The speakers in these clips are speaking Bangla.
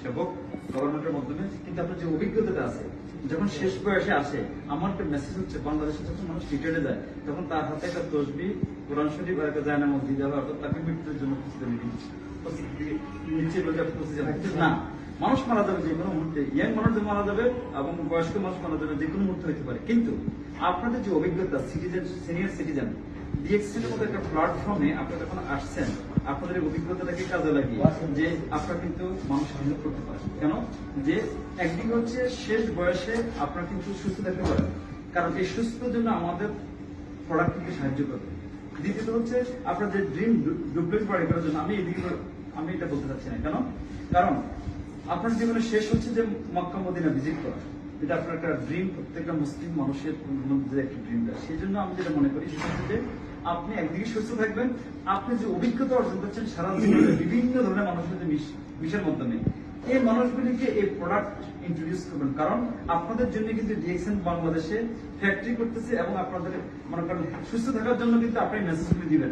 সেবক গভর্নমেন্টের মাধ্যমে, কিন্তু আপনার যে অভিজ্ঞতাটা আছে, যখন শেষ বয়সে আসে, আমার একটা মেসেজ হচ্ছে, বাংলাদেশে যখন মানুষ রিটায়ার্ডে যায়, তখন তার হাতে একটা তসবি, কোরআন শরীফ আর একটা জায়না মসজিদ যাবে অর্থাৎ তাকে মৃত্যুর জন্য প্রস্তুতি নিচ্ছে না। মানুষ মারা যাবে যে কোনো মুহূর্তে। ইয়াং মানুষ মারা যাবে এবং বয়স্ক মানুষ মারা যাবে, যে কোনো মুহূর্তে হতে পারে। কিন্তু আপনাদের যে অভিজ্ঞতা সিটিজেন সিনিয়র সিটিজেন মতো একটা প্ল্যাটফর্মে যখন আসছেন, আপনাদের অভিজ্ঞতাটাকে কাজে লাগিয়ে? যে আপনারা কিন্তু করতে পারেন। কেন? যে একদিকে হচ্ছে শেষ বয়সে আপনারা কিন্তু সুস্থ থাকতে পারেন। কারণ এই সুস্থতার জন্য আমাদের প্রোডাক্ট কিন্তু সাহায্য করবে। দ্বিতীয়ত হচ্ছে আপনার যে ড্রিম করার জন্য আমি এদিকে আমি এটা বলতে চাচ্ছি না। কেন? কারণ আপনার জীবনে শেষ হচ্ছে যে মক্কা মদিনা ভিজিট করা। এটা আপনার একটা ড্রিম প্রত্যেকটা মুসলিম মানুষের মধ্যে একটা ড্রিমটা সেই জন্য আমি যেটা মনে করি, সেটা হচ্ছে আপনি একদিকে সুস্থ থাকবেন, আপনি যে অভিজ্ঞতা অর্জন করছেন, সারা জীবনে বিভিন্ন ধরনের মানুষের সাথে মিশ- মিশের মাধ্যমে। এই মানুষগুলিকে এই প্রোডাক্ট ইন্ট্রোডিউস করবেন। কারণ আপনাদের জন্য কিন্তু ডিএক্সএন বাংলাদেশে ফ্যাক্টরি করতেছে এবং আপনাদের মনে করেন সুস্থ থাকার জন্য কিন্তু আপনি মেসেজগুলি দিবেন।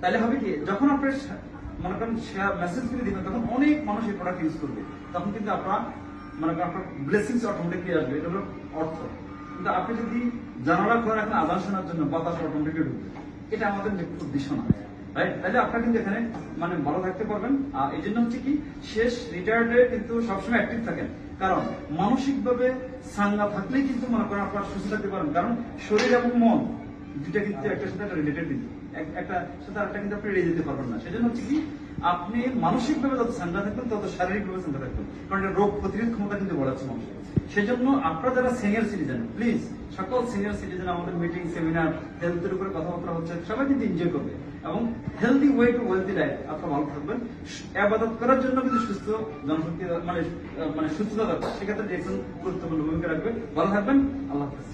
তাহলে হবে কি, যখন আপনি সা- মনে করেন মেসেজগুলি দিবেন, তখন অনেক মানুষ এই প্রোডাক্ট ইউজ করবে। তখন কিন্তু আপনার মনে আপনার ব্লেসিংস অটোমেটিকলি আসবে, এটা হলো অর্থ। কিন্তু আপনি যদি জানালা খোলা রাখেন আদান শোনার জন্য বাতাস অটোমেটিকলি ঢুকবে। এটা আমাদের উদ্দেশ্য না রাইট তাহলে আপনারা কিন্তু এখানে মানে ভালো থাকতে পারবেন। আর এই জন্য হচ্ছে কি, শেষ রিটায়ার্ডে কিন্তু সবসময় অ্যাক্টিভ থাকেন। কারণ মানসিক ভাবে সাঙ্গা থাকলেই কিন্তু মনে করেন আপনারা সুস্থ থাকতে পারেন কারণ শরীর এবং মন দুটা কিন্তু একটা সাথে রিলেটেড কিন্তু। একটা সাথে আরেকটা কিন্তু আপনি এড়িয়ে যেতে পারবেন না। সেজন্য হচ্ছে কি আপনি মানসিক ভাবে যত সাঙ্গা থাকবেন, তত শারীরিক ভাবে সাঙ্গা থাকবেন। কারণ এটা রোগ প্রতিরোধ ক্ষমতা কিন্তু বাড়াচ্ছে মানুষের সেজন্য আপনারা যারা সিনিয়র সিটিজেন প্লিজ সকল সিনিয়র সিটিজেন আমাদের মিটিং সেমিনার হেলথের উপরে কথাবার্তা হচ্ছে, সবাই কিন্তু এনজয় করবে। এবং healthy way to wealthy life আপনারা ভালো থাকবেন। আবাদত করার জন্য কিন্তু সুস্থ জনশক্তি মানে মানে সুস্থতা, সেক্ষেত্রে দেখুন গুরুত্বপূর্ণ ভূমিকা রাখবে। ভালো থাকবেন। আল্লাহ হাফেজ।